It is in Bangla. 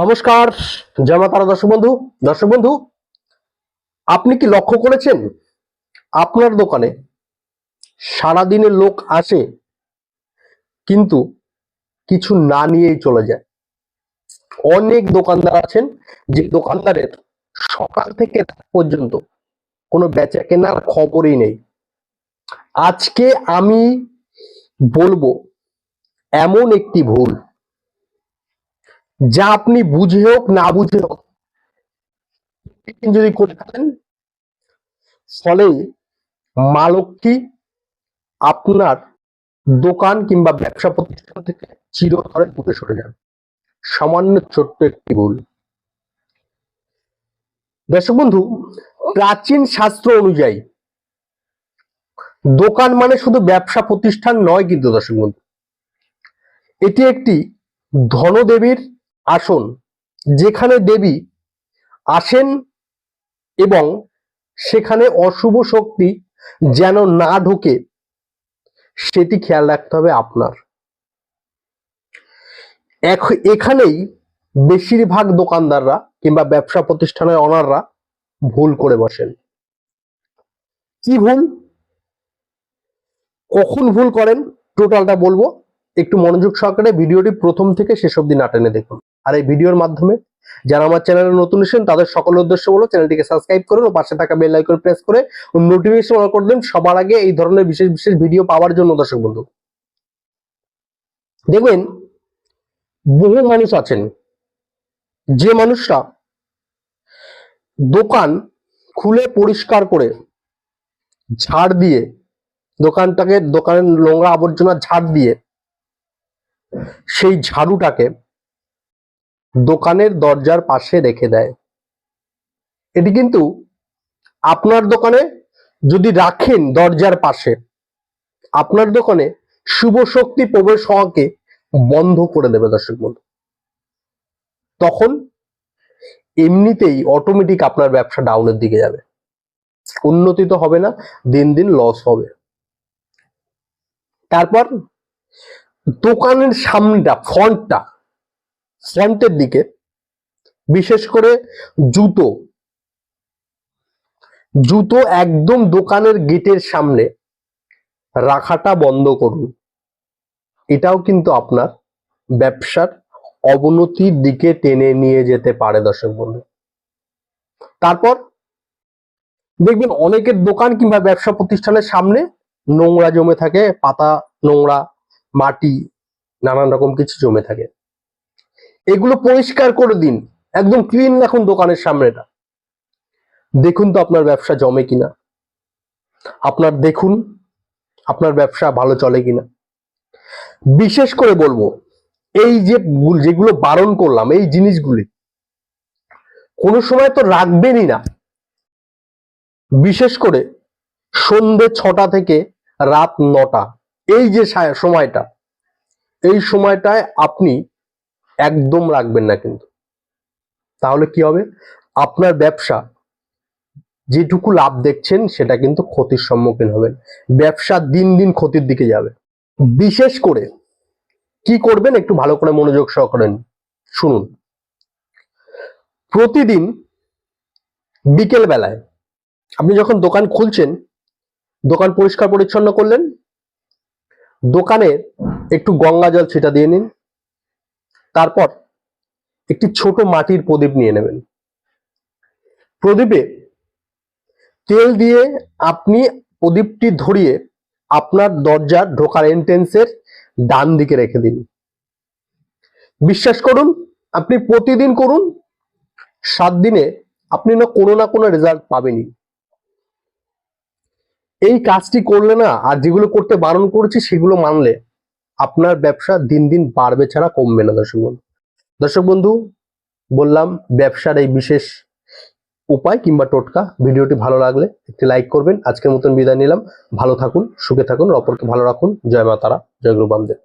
নমস্কার, জয় মা তারা দর্শক বন্ধু। দর্শক বন্ধু, আপনি কি লক্ষ্য করেছেন? আপনার দোকানে সারাদিনে লোক আসে, কিন্তু কিছু না নিয়েই চলে যায়। অনেক দোকানদার আছেন যে দোকানদারের সকাল থেকে পর্যন্ত কোনো বেচা কেনার খবরই নেই। আজকে আমি বলব, এমন একটি ভুল যা আপনি বুঝে হোক, না বুঝে হোক যদি করে থাকেন ফলে মা লক্ষ্মী আপনার দোকান কিংবা ব্যবসা প্রতিষ্ঠান থেকে চিরতরে দূরে সরে যান সামান্য ছোট্ট একটি ভুল। দর্শক বন্ধু, প্রাচীন শাস্ত্র অনুযায়ী, দোকান মানে শুধু ব্যবসা প্রতিষ্ঠান নয় কিন্তু দর্শক বন্ধু, এটি একটি ধনদেবীর আসন, যেখানে দেবী আসেন এবং সেখানে অশুভ শক্তি যেন না ঢোকে, সেটি খেয়াল রাখতে হবে আপনার। এখ- এখানেই বেশিরভাগ দোকানদাররা কিংবা ব্যবসা প্রতিষ্ঠানের অনাররা ভুল করে বসেন। কি ভুল? কখন ভুল করেন? টোটালটা বলব। একটু মনোযোগ সহকারে ভিডিওটি প্রথম থেকে শেষ অবধি না টেনে দেখুন। আর এই ভিডিওর মাধ্যমে যারা আমার চ্যানেলে নতুন এসেছেন, তাদের সকল উদ্দেশ্য বলো চ্যানেলটিকে সাবস্ক্রাইব করুন ও পাশে থাকা বেল আইকন প্রেস করে নোটিফিকেশন অন করে দিন। সবার আগে এই ধরনের বিশেষ বিশেষ ভিডিও পাওয়ার জন্য দর্শক বন্ধু। দেখবেন, বহু মানুষ আছেন। যে মানুষরা দোকান খুলে পরিষ্কার করে ঝাড় দিয়ে দোকানটাকে দোকানের নোংরা আবর্জনা ঝাড় দিয়ে সেই ঝাড়ুটাকে দোকানের দরজার পাশে রেখে দেয়। এটি কিন্তু আপনার দোকানে যদি রাখেন দরজার পাশে, আপনার দোকানে শুভ শক্তি প্রবেশ হওয়াকে বন্ধ করে দেবে দর্শক বন্ধু। তখন এমনিতেই অটোমেটিক আপনার ব্যবসা ডাউনের দিকে যাবে। উন্নতি তো হবে না, দিন দিন লস হবে। তারপর দোকানের সামনেটা, ফ্রন্টটা, ফ্রন্টের দিকে বিশেষ করে জুতো জুতো একদম দোকানের গেটের সামনে রাখাটা বন্ধ করুন। এটাও কিন্তু আপনার ব্যবসার অবনতির দিকে টেনে নিয়ে যেতে পারে দর্শক বন্ধু। তারপর দেখবেন অনেকের দোকান কিংবা ব্যবসা প্রতিষ্ঠানের সামনে নোংরা জমে থাকে, পাতা নোংরা মাটি, নানান রকম কিছু জমে থাকে। এগুলো পরিষ্কার করে দিন। একদম ক্লিন রাখুন দোকানের সামনেটা। দেখুন তো আপনার ব্যবসা জমে কিনা। আপনার দেখুন আপনার ব্যবসা ভালো চলে কিনা। বিশেষ করে বলব, এই যে যেগুলো বারণ করলাম, এই জিনিসগুলি কোনো সময় তো রাখবেনই না। বিশেষ করে সন্ধে ছটা থেকে রাত নটা। এই যে সময়টা, এই সময়টায় আপনি একদম রাখবেন না কিন্তু। তাহলে কি হবে? আপনার ব্যবসা, যেটুকু লাভ দেখছেন সেটা কিন্তু ক্ষতির সম্মুখীন হবেন। ব্যবসা দিন দিন ক্ষতির দিকে যাবে। বিশেষ করে কি করবেন? একটু ভালো করে মনোযোগ সহকারে শুনুন। প্রতিদিন বিকেল বেলায় আপনি যখন দোকান খুলছেন, দোকান পরিষ্কার পরিচ্ছন্ন করলেন দোকানে একটু গঙ্গা জল ছিটা দিয়ে নিন। তারপর একটি ছোট মাটির প্রদীপ নিয়ে নেবেন। প্রদীপে তেল দিয়ে আপনি প্রদীপটি ধরিয়ে আপনার দরজার ঢোকার এন্ট্রেন্সের ডান দিকে রেখে দিন। বিশ্বাস করুন, আপনি প্রতিদিন করুন, সাত দিনে আপনি না কোনো না কোনো রেজাল্ট পাবেনই। এই কাজটি করলে না, আর যেগুলো করতে বারণ করেছি সেগুলো মানলে আপনার ব্যবসা দিন দিন বাড়বে ছাড়া কমবে না, দর্শক বন্ধু। দর্শক বন্ধু, বললাম ব্যবসার এই বিশেষ উপায় কিংবা টোটকা, ভিডিওটি ভালো লাগলে একটি লাইক করবেন। আজকের মতন বিদায় নিলাম। ভালো থাকুন, সুখে থাকুন, অপরকে ভালো রাখুন। জয় মাতারা জয় গুরু বামদেব।